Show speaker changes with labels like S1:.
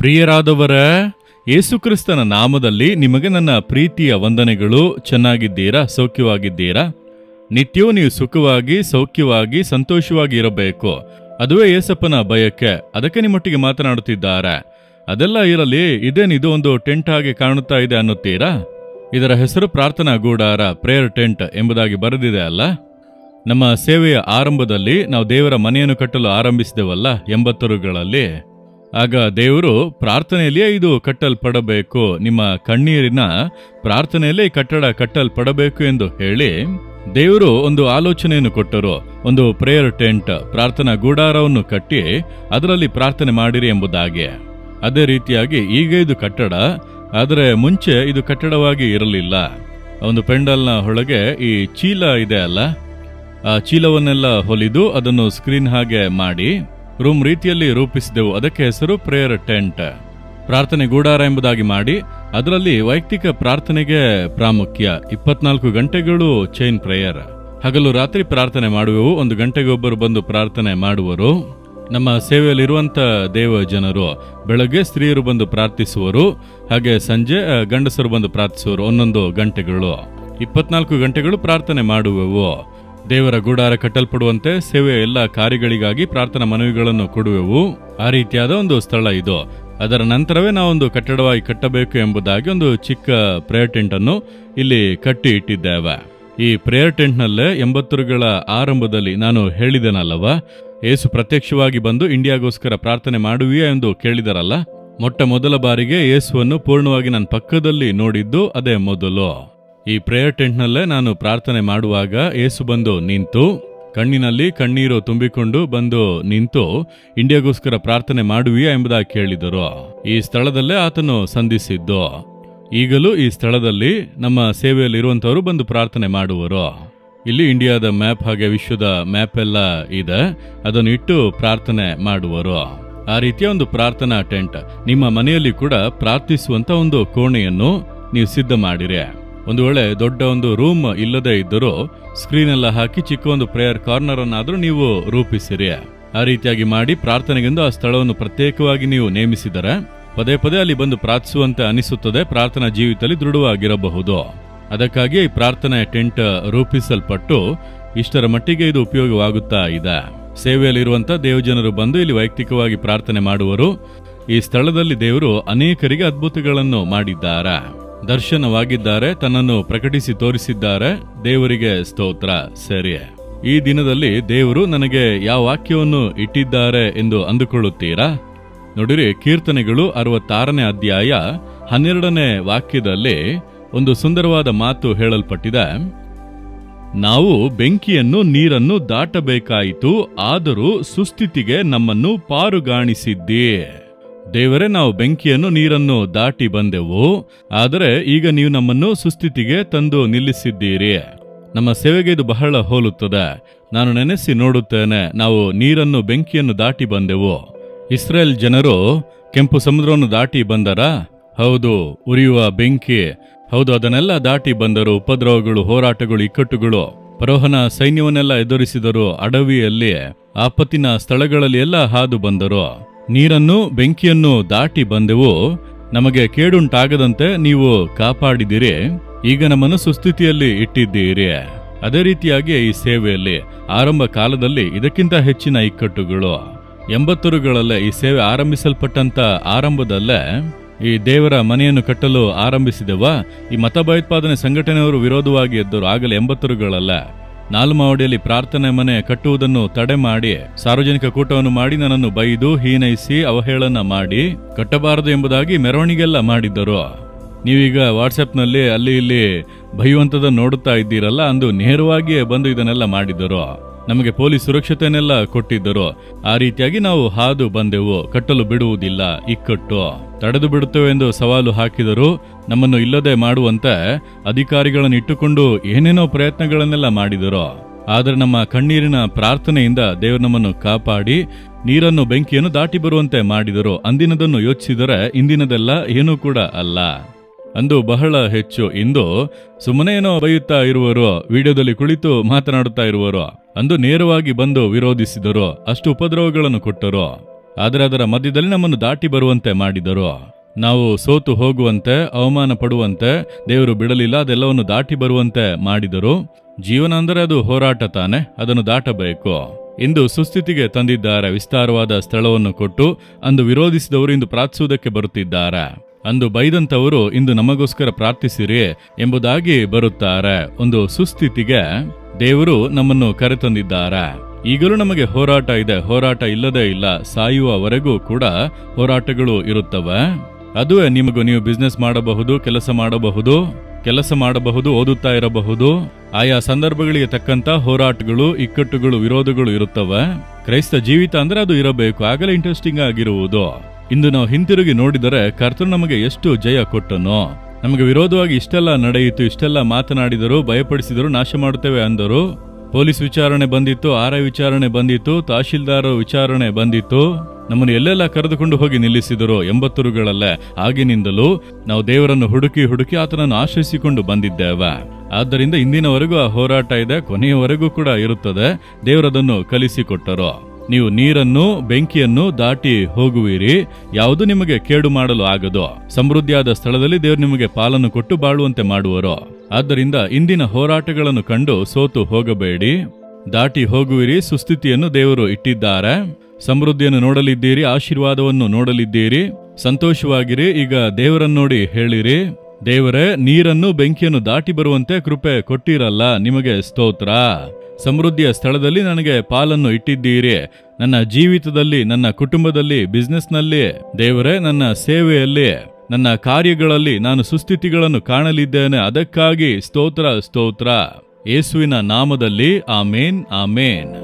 S1: ಪ್ರಿಯರಾದವರ ಯೇಸುಕ್ರಿಸ್ತನ ನಾಮದಲ್ಲಿ ನಿಮಗೆ ನನ್ನ ಪ್ರೀತಿಯ ವಂದನೆಗಳು ಚೆನ್ನಾಗಿದ್ದೀರಾ ಸೌಖ್ಯವಾಗಿದ್ದೀರಾ ನಿತ್ಯವೂ ನೀವು ಸುಖವಾಗಿ ಸೌಖ್ಯವಾಗಿ ಸಂತೋಷವಾಗಿ ಇರಬೇಕು ಅದುವೇ ಯೇಸಪ್ಪನ ಭಯಕ್ಕೆ ಅದಕ್ಕೆ ನಿಮ್ಮೊಟ್ಟಿಗೆ ಮಾತನಾಡುತ್ತಿದ್ದಾರೆ ಅದೆಲ್ಲ ಇರಲಿ ಇದೇನಿದು ಒಂದು ಟೆಂಟ್ ಆಗಿ ಕಾಣುತ್ತಾ ಇದೆ ಅನ್ನುತ್ತೀರಾ ಇದರ ಹೆಸರು ಪ್ರಾರ್ಥನಾ ಗೂಡಾರ ಪ್ರೇಯರ್ ಟೆಂಟ್ ಎಂಬುದಾಗಿ ಬರೆದಿದೆ ಅಲ್ಲ ನಮ್ಮ ಸೇವೆಯ ಆರಂಭದಲ್ಲಿ ನಾವು ದೇವರ ಮನೆಯನ್ನು ಕಟ್ಟಲು ಆರಂಭಿಸಿದೆವಲ್ಲ ಎಂಬತ್ತರುಗಳಲ್ಲಿ ಆಗ ದೇವರು ಪ್ರಾರ್ಥನೆಯಲ್ಲಿಯೇ ಇದು ಕಟ್ಟಲ್ಪಡಬೇಕು ನಿಮ್ಮ ಕಣ್ಣೀರಿನ ಪ್ರಾರ್ಥನೆಯಲ್ಲಿ ಕಟ್ಟಡ ಕಟ್ಟಲ್ಪಡಬೇಕು ಎಂದು ಹೇಳಿ ದೇವರು ಒಂದು ಆಲೋಚನೆಯನ್ನು ಕೊಟ್ಟರು ಒಂದು ಪ್ರೇಯರ್ ಟೆಂಟ್ ಪ್ರಾರ್ಥನಾ ಗೂಡಾರವನ್ನು ಕಟ್ಟಿ ಅದರಲ್ಲಿ ಪ್ರಾರ್ಥನೆ ಮಾಡಿರಿ ಎಂಬುದಾಗಿ ಅದೇ ರೀತಿಯಾಗಿ ಈಗ ಇದು ಕಟ್ಟಡ ಆದರೆ ಮುಂಚೆ ಇದು ಕಟ್ಟಡವಾಗಿ ಇರಲಿಲ್ಲ ಒಂದು ಪೆಂಡಲ್ನ ಒಳಗೆ ಈ ಚೀಲ ಇದೆ ಅಲ್ಲ ಆ ಚೀಲವನ್ನೆಲ್ಲ ಹೊಲಿದು ಅದನ್ನು ಸ್ಕ್ರೀನ್ ಹಾಗೆ ಮಾಡಿ ರೂಮ್ ರೀತಿಯಲ್ಲಿ ರೂಪಿಸಿದೆವು ಅದಕ್ಕೆ ಹೆಸರು ಪ್ರೇಯರ್ ಟೆಂಟ್ ಪ್ರಾರ್ಥನೆ ಗೂಡಾರ ಎಂಬುದಾಗಿ ಮಾಡಿ ಅದರಲ್ಲಿ ವೈಯಕ್ತಿಕ ಪ್ರಾರ್ಥನೆಗೆ ಪ್ರಾಮುಖ್ಯ ಇಪ್ಪತ್ನಾಲ್ಕು ಗಂಟೆಗಳು ಚೈನ್ ಪ್ರೇಯರ್ ಹಗಲು ರಾತ್ರಿ ಪ್ರಾರ್ಥನೆ ಮಾಡುವೆವು ಒಂದು ಗಂಟೆಗೆ ಒಬ್ಬರು ಬಂದು ಪ್ರಾರ್ಥನೆ ಮಾಡುವರು ನಮ್ಮ ಸೇವೆಯಲ್ಲಿರುವಂಥ ದೇವ ಜನರು ಬೆಳಗ್ಗೆ ಸ್ತ್ರೀಯರು ಬಂದು ಪ್ರಾರ್ಥಿಸುವರು ಹಾಗೆ ಸಂಜೆ ಗಂಡಸರು ಬಂದು ಪ್ರಾರ್ಥಿಸುವರು ಒಂದೊಂದು ಗಂಟೆಗಳು ಇಪ್ಪತ್ನಾಲ್ಕು ಗಂಟೆಗಳು ಪ್ರಾರ್ಥನೆ ಮಾಡುವೆವು ದೇವರ ಗೂಡಾರ ಕಟ್ಟಲ್ಪಡುವಂತೆ ಸೇವೆಯ ಎಲ್ಲ ಕಾರ್ಯಗಳಿಗಾಗಿ ಪ್ರಾರ್ಥನಾ ಮನವಿಗಳನ್ನು ಕೊಡುವೆವು ಆ ರೀತಿಯಾದ ಒಂದು ಸ್ಥಳ ಇದು ಅದರ ನಂತರವೇ ನಾವೊಂದು ಕಟ್ಟಡವಾಗಿ ಕಟ್ಟಬೇಕು ಎಂಬುದಾಗಿ ಒಂದು ಚಿಕ್ಕ ಪ್ರೇಯರ್ ಟೆಂಟ್ ಅನ್ನು ಇಲ್ಲಿ ಕಟ್ಟಿ ಇಟ್ಟಿದ್ದೇವೆ ಈ ಪ್ರೇಯರ್ ಟೆಂಟ್ನಲ್ಲೇ ಎಂಬತ್ತರುಗಳ ಆರಂಭದಲ್ಲಿ ನಾನು ಹೇಳಿದೆನಲ್ಲವ ಏಸು ಪ್ರತ್ಯಕ್ಷವಾಗಿ ಬಂದು ಇಂಡಿಯಾಗೋಸ್ಕರ ಪ್ರಾರ್ಥನೆ ಮಾಡುವಿಯಾ ಎಂದು ಕೇಳಿದರಲ್ಲ ಮೊಟ್ಟ ಮೊದಲ ಬಾರಿಗೆ ಏಸುವನ್ನು ಪೂರ್ಣವಾಗಿ ನನ್ನ ಪಕ್ಕದಲ್ಲಿ ನೋಡಿದ್ದು ಅದೇ ಮೊದಲು ಈ ಪ್ರೇಯರ್ ಟೆಂಟ್ನಲ್ಲೇ ನಾನು ಪ್ರಾರ್ಥನೆ ಮಾಡುವಾಗ ಏಸು ಬಂದು ನಿಂತು ಕಣ್ಣಿನಲ್ಲಿ ಕಣ್ಣೀರು ತುಂಬಿಕೊಂಡು ಬಂದು ನಿಂತು ಇಂಡಿಯಾಗೋಸ್ಕರ ಪ್ರಾರ್ಥನೆ ಮಾಡುವಿಯಾ ಎಂಬುದಾಗಿ ಕೇಳಿದರು ಈ ಸ್ಥಳದಲ್ಲೇ ಆತನು ಸಂಧಿಸಿದ್ದು ಈಗಲೂ ಈ ಸ್ಥಳದಲ್ಲಿ ನಮ್ಮ ಸೇವೆಯಲ್ಲಿ ಇರುವಂತವರು ಬಂದು ಪ್ರಾರ್ಥನೆ ಮಾಡುವರು ಇಲ್ಲಿ ಇಂಡಿಯಾದ ಮ್ಯಾಪ್ ಹಾಗೆ ವಿಶ್ವದ ಮ್ಯಾಪ್ ಎಲ್ಲ ಇದೆ ಅದನ್ನು ಇಟ್ಟು ಪ್ರಾರ್ಥನೆ ಮಾಡುವರು ಆ ರೀತಿಯ ಒಂದು ಪ್ರಾರ್ಥನಾ ಟೆಂಟ್ ನಿಮ್ಮ ಮನೆಯಲ್ಲಿ ಕೂಡ ಪ್ರಾರ್ಥಿಸುವಂತ ಒಂದು ಕೋಣೆಯನ್ನು ನೀವು ಸಿದ್ಧ ಮಾಡಿರಿ ಒಂದು ವೇಳೆ ದೊಡ್ಡ ಒಂದು ರೂಮ್ ಇಲ್ಲದೆ ಇದ್ದರೂ ಸ್ಕ್ರೀನ್ ಎಲ್ಲ ಹಾಕಿ ಚಿಕ್ಕ ಒಂದು ಪ್ರೇಯರ್ ಕಾರ್ನರ್ ಅನ್ನಾದರೂ ನೀವು ರೂಪಿಸಿರಿ ಆ ರೀತಿಯಾಗಿ ಮಾಡಿ ಪ್ರಾರ್ಥನೆಗೆಂದು ಆ ಸ್ಥಳವನ್ನು ಪ್ರತ್ಯೇಕವಾಗಿ ನೀವು ನೇಮಿಸಿದರೆ ಪದೇ ಪದೇ ಅಲ್ಲಿ ಬಂದು ಪ್ರಾರ್ಥಿಸುವಂತೆ ಅನಿಸುತ್ತದೆ ಪ್ರಾರ್ಥನಾ ಜೀವಿತದಲ್ಲಿ ದೃಢವಾಗಿರಬಹುದು ಅದಕ್ಕಾಗಿ ಈ ಪ್ರಾರ್ಥನೆ ಟೆಂಟ್ ರೂಪಿಸಲ್ಪಟ್ಟು ಇಷ್ಟರ ಮಟ್ಟಿಗೆ ಇದು ಉಪಯೋಗವಾಗುತ್ತಾ ಇದೆ ಸೇವೆಯಲ್ಲಿರುವಂತಹ ದೇವಜನರು ಬಂದು ಇಲ್ಲಿ ವೈಯಕ್ತಿಕವಾಗಿ ಪ್ರಾರ್ಥನೆ ಮಾಡುವರು ಈ ಸ್ಥಳದಲ್ಲಿ ದೇವರು ಅನೇಕರಿಗೆ ಅದ್ಭುತಗಳನ್ನು ಮಾಡಿದ್ದಾರೆ ದರ್ಶನವಾಗಿದ್ದಾರೆ ತನ್ನನ್ನು ಪ್ರಕಟಿಸಿ ತೋರಿಸಿದ್ದಾರೆ ದೇವರಿಗೆ ಸ್ತೋತ್ರ ಸರಿ ಈ ದಿನದಲ್ಲಿ ದೇವರು ನನಗೆ ಯಾವ ವಾಕ್ಯವನ್ನು ಇಟ್ಟಿದ್ದಾರೆ ಎಂದು ಅಂದುಕೊಳ್ಳುತ್ತೀರಾ ನೋಡಿರಿ ಕೀರ್ತನೆಗಳು ಅರವತ್ತಾರನೇ ಅಧ್ಯಾಯ ಹನ್ನೆರಡನೇ ವಾಕ್ಯದಲ್ಲಿ ಒಂದು ಸುಂದರವಾದ ಮಾತು ಹೇಳಲ್ಪಟ್ಟಿದೆ ನಾವು ಬೆಂಕಿಯನ್ನು ನೀರನ್ನು ದಾಟಬೇಕಾಯಿತು ಆದರೂ ಸುಸ್ಥಿತಿಗೆ ನಮ್ಮನ್ನು ಪಾರುಗಾಣಿಸಿದ್ದೀ ದೇವರೇ ನಾವು ಬೆಂಕಿಯನ್ನು ನೀರನ್ನು ದಾಟಿ ಬಂದೆವು ಆದರೆ ಈಗ ನೀವು ನಮ್ಮನ್ನು ಸುಸ್ಥಿತಿಗೆ ತಂದು ನಿಲ್ಲಿಸಿದ್ದೀರಿ ನಮ್ಮ ಸೇವೆಗೆ ಇದು ಬಹಳ ಹೋಲುತ್ತದೆ ನಾನು ನೆನೆಸಿ ನೋಡುತ್ತೇನೆ ನಾವು ನೀರನ್ನು ಬೆಂಕಿಯನ್ನು ದಾಟಿ ಬಂದೆವು ಇಸ್ರೇಲ್ ಜನರು ಕೆಂಪು ಸಮುದ್ರವನ್ನು ದಾಟಿ ಬಂದರ ಹೌದು ಉರಿಯುವ ಬೆಂಕಿ ಹೌದು ಅದನ್ನೆಲ್ಲ ದಾಟಿ ಬಂದರು ಉಪದ್ರವಗಳು ಹೋರಾಟಗಳು ಇಕ್ಕಟ್ಟುಗಳು ಪರೋಹನ ಸೈನ್ಯವನ್ನೆಲ್ಲ ಎದುರಿಸಿದರು ಅಡವಿಯಲ್ಲಿ ಆಪತ್ತಿನ ಸ್ಥಳಗಳಲ್ಲಿ ಎಲ್ಲ ಹಾದು ಬಂದರು ನೀರನ್ನು ಬೆಂಕಿಯನ್ನು ದಾಟಿ ಬಂದೆವು ನಮಗೆ ಕೇಡುಂಟಾಗದಂತೆ ನೀವು ಕಾಪಾಡಿದಿರಿ ಈಗ ನಮ್ಮನ್ನು ಸುಸ್ಥಿತಿಯಲ್ಲಿ ಇಟ್ಟಿದ್ದೀರಿ ಅದೇ ರೀತಿಯಾಗಿ ಈ ಸೇವೆಯಲ್ಲಿ ಆರಂಭ ಕಾಲದಲ್ಲಿ ಇದಕ್ಕಿಂತ ಹೆಚ್ಚಿನ ಇಕ್ಕಟ್ಟುಗಳು ಎಂಬತ್ತರುಗಳಲ್ಲೇ ಈ ಸೇವೆ ಆರಂಭಿಸಲ್ಪಟ್ಟಂತ ಆರಂಭದಲ್ಲೇ ಈ ದೇವರ ಮನೆಯನ್ನು ಕಟ್ಟಲು ಆರಂಭಿಸಿದವ ಈ ಮತ ಭಯೋತ್ಪಾದನೆ ಸಂಘಟನೆಯವರು ವಿರೋಧವಾಗಿ ಎದ್ದರು ಆಗಲೇ ಎಂಬತ್ತರುಗಳಲ್ಲ ನಾಲ್ಮಾವಡಿಯಲ್ಲಿ ಪ್ರಾರ್ಥನೆ ಮನೆ ಕಟ್ಟುವುದನ್ನು ತಡೆ ಮಾಡಿ ಸಾರ್ವಜನಿಕ ಕೂಟವನ್ನು ಮಾಡಿ ನನ್ನನ್ನು ಬೈದು ಹೀನೈಸಿ ಅವಹೇಳನ ಮಾಡಿ ಕಟ್ಟಬಾರದು ಎಂಬುದಾಗಿ ಮೆರವಣಿಗೆಲ್ಲ ಮಾಡಿದ್ದರು ನೀವೀಗ ವಾಟ್ಸಪ್ನಲ್ಲಿ ಅಲ್ಲಿ ಇಲ್ಲಿ ಭಯವಂತದ ನೋಡುತ್ತಾ ಇದ್ದೀರಲ್ಲ ಅಂದು ನೇರವಾಗಿಯೇ ಬಂದು ಇದನ್ನೆಲ್ಲ ಮಾಡಿದ್ದರು ನಮಗೆ ಪೊಲೀಸ್ ಸುರಕ್ಷತೆನೆಲ್ಲ ಕೊಟ್ಟಿದ್ದರು ಆ ರೀತಿಯಾಗಿ ನಾವು ಹಾದು ಬಂದೆವು ಕಟ್ಟಲು ಬಿಡುವುದಿಲ್ಲ ಇಕ್ಕಟ್ಟು ತಡೆದು ಎಂದು ಸವಾಲು ಹಾಕಿದರು ನಮ್ಮನ್ನು ಇಲ್ಲದೆ ಮಾಡುವಂತೆ ಅಧಿಕಾರಿಗಳನ್ನು ಇಟ್ಟುಕೊಂಡು ಏನೇನೋ ಪ್ರಯತ್ನಗಳನ್ನೆಲ್ಲ ಮಾಡಿದರು ಆದರೆ ನಮ್ಮ ಕಣ್ಣೀರಿನ ಪ್ರಾರ್ಥನೆಯಿಂದ ದೇವರು ನಮ್ಮನ್ನು ಕಾಪಾಡಿ ನೀರನ್ನು ಬೆಂಕಿಯನ್ನು ದಾಟಿ ಬರುವಂತೆ ಮಾಡಿದರು ಅಂದಿನದನ್ನು ಯೋಚಿಸಿದರೆ ಇಂದಿನದೆಲ್ಲ ಏನೂ ಕೂಡ ಅಲ್ಲ ಅಂದು ಬಹಳ ಹೆಚ್ಚು ಇಂದು ಸುಮ್ಮನೆ ಏನೋ ಬೈಯುತ್ತಾ ಇರುವರು ವಿಡಿಯೋದಲ್ಲಿ ಕುಳಿತು ಮಾತನಾಡುತ್ತಾ ಇರುವರು ಅಂದು ನೇರವಾಗಿ ಬಂದು ವಿರೋಧಿಸಿದರು ಅಷ್ಟು ಉಪದ್ರವಗಳನ್ನು ಕೊಟ್ಟರು ಆದರೆ ಅದರ ಮಧ್ಯದಲ್ಲಿ ನಮ್ಮನ್ನು ದಾಟಿ ಬರುವಂತೆ ಮಾಡಿದರು ನಾವು ಸೋತು ಹೋಗುವಂತೆ ಅವಮಾನ ಪಡುವಂತೆ ದೇವರು ಬಿಡಲಿಲ್ಲ ಅದೆಲ್ಲವನ್ನು ದಾಟಿ ಬರುವಂತೆ ಮಾಡಿದರು ಜೀವನ ಅಂದರೆ ಅದು ಹೋರಾಟ ತಾನೆ ಅದನ್ನು ದಾಟಬೇಕು ಇಂದು ಸುಸ್ಥಿತಿಗೆ ತಂದಿದ್ದಾರೆ ವಿಸ್ತಾರವಾದ ಸ್ಥಳವನ್ನು ಕೊಟ್ಟು ಅಂದು ವಿರೋಧಿಸಿದವರು ಇಂದು ಪ್ರಾರ್ಥಿಸುವುದಕ್ಕೆ ಬರುತ್ತಿದ್ದಾರೆ ಅಂದು ಬೈದಂಥವರು ಇಂದು ನಮಗೋಸ್ಕರ ಪ್ರಾರ್ಥಿಸಿರಿ ಎಂಬುದಾಗಿ ಬರುತ್ತಾರೆ ಒಂದು ಸುಸ್ಥಿತಿಗೆ ದೇವರು ನಮ್ಮನ್ನು ಕರೆತಂದಿದ್ದಾರೆ ಈಗಲೂ ನಮಗೆ ಹೋರಾಟ ಇದೆ ಹೋರಾಟ ಇಲ್ಲದೇ ಇಲ್ಲ ಸಾಯುವವರೆಗೂ ಕೂಡ ಹೋರಾಟಗಳು ಇರುತ್ತವೆ ಅದುವೇ ನಿಮಗೂ ನೀವು ಬಿಸ್ನೆಸ್ ಮಾಡಬಹುದು ಕೆಲಸ ಮಾಡಬಹುದು ಕೆಲಸ ಮಾಡಬಹುದು ಓದುತ್ತಾ ಇರಬಹುದು ಆಯಾ ಸಂದರ್ಭಗಳಿಗೆ ತಕ್ಕಂತ ಹೋರಾಟಗಳು ಇಕ್ಕಟ್ಟುಗಳು ವಿರೋಧಗಳು ಇರುತ್ತವೆ ಕ್ರೈಸ್ತ ಜೀವಿತ ಅಂದ್ರೆ ಅದು ಇರಬೇಕು ಆಗಲೇ ಇಂಟ್ರೆಸ್ಟಿಂಗ್ ಆಗಿರುವುದು ಇಂದು ನಾವು ಹಿಂತಿರುಗಿ ನೋಡಿದರೆ ಕರ್ತರು ನಮಗೆ ಎಷ್ಟು ಜಯ ಕೊಟ್ಟನು ನಮಗೆ ವಿರೋಧವಾಗಿ ಇಷ್ಟೆಲ್ಲ ನಡೆಯಿತು ಇಷ್ಟೆಲ್ಲ ಮಾತನಾಡಿದರು ಭಯಪಡಿಸಿದರು ನಾಶ ಮಾಡುತ್ತೇವೆ ಅಂದರು ಪೊಲೀಸ್ ವಿಚಾರಣೆ ಬಂದಿತ್ತು ಆರ ವಿಚಾರಣೆ ಬಂದಿತ್ತು ತಹಶೀಲ್ದಾರ ವಿಚಾರಣೆ ಬಂದಿತ್ತು ನಮ್ಮನ್ನು ಎಲ್ಲೆಲ್ಲ ಕರೆದುಕೊಂಡು ಹೋಗಿ ನಿಲ್ಲಿಸಿದರು ಎಂಬತ್ತರುಗಳಲ್ಲೇ ಆಗಿನಿಂದಲೂ ನಾವು ದೇವರನ್ನು ಹುಡುಕಿ ಹುಡುಕಿ ಆತನನ್ನು ಆಶ್ರಯಿಸಿಕೊಂಡು ಬಂದಿದ್ದೇವೆ ಆದ್ದರಿಂದ ಇಂದಿನವರೆಗೂ ಆ ಹೋರಾಟ ಇದೆ ಕೊನೆಯವರೆಗೂ ಕೂಡ ಇರುತ್ತದೆ ದೇವರದನ್ನು ಕಲಿಸಿಕೊಟ್ಟರು ನೀವು ನೀರನ್ನು ಬೆಂಕಿಯನ್ನು ದಾಟಿ ಹೋಗುವಿರಿ ಯಾವುದು ನಿಮಗೆ ಕೇಡು ಮಾಡಲು ಆಗದು ಸಮೃದ್ಧಿಯಾದ ಸ್ಥಳದಲ್ಲಿ ದೇವರು ನಿಮಗೆ ಪಾಲನ್ನು ಕೊಟ್ಟು ಬಾಳುವಂತೆ ಮಾಡುವರು ಆದ್ದರಿಂದ ಇಂದಿನ ಹೋರಾಟಗಳನ್ನು ಕಂಡು ಸೋತು ಹೋಗಬೇಡಿ ದಾಟಿ ಹೋಗುವಿರಿ ಸುಸ್ಥಿತಿಯನ್ನು ದೇವರು ಇಟ್ಟಿದ್ದಾರೆ ಸಮೃದ್ಧಿಯನ್ನು ನೋಡಲಿದ್ದೀರಿ ಆಶೀರ್ವಾದವನ್ನು ನೋಡಲಿದ್ದೀರಿ ಸಂತೋಷವಾಗಿರಿ ಈಗ ದೇವರನ್ನು ನೋಡಿ ಹೇಳಿರಿ ದೇವರೇ ನೀರನ್ನು ಬೆಂಕಿಯನ್ನು ದಾಟಿ ಬರುವಂತೆ ಕೃಪೆ ಕೊಟ್ಟಿರಲ್ಲ ನಿಮಗೆ ಸ್ತೋತ್ರ ಸಮೃದ್ಧಿಯ ಸ್ಥಳದಲ್ಲಿ ನನಗೆ ಪಾಲನ್ನು ಇಟ್ಟಿದ್ದೀರಿ ನನ್ನ ಜೀವಿತದಲ್ಲಿ ನನ್ನ ಕುಟುಂಬದಲ್ಲಿ ಬಿಸ್ನೆಸ್ನಲ್ಲಿ ದೇವರೇ ನನ್ನ ಸೇವೆಯಲ್ಲಿ ನನ್ನ ಕಾರ್ಯಗಳಲ್ಲಿ ನಾನು ಸುಸ್ಥಿತಿಗಳನ್ನು ಕಾಣಲಿದ್ದೇನೆ ಅದಕ್ಕಾಗಿ ಸ್ತೋತ್ರ ಸ್ತೋತ್ರ ಯೇಸುವಿನ ನಾಮದಲ್ಲಿ ಆಮೇನ್ ಆಮೇನ್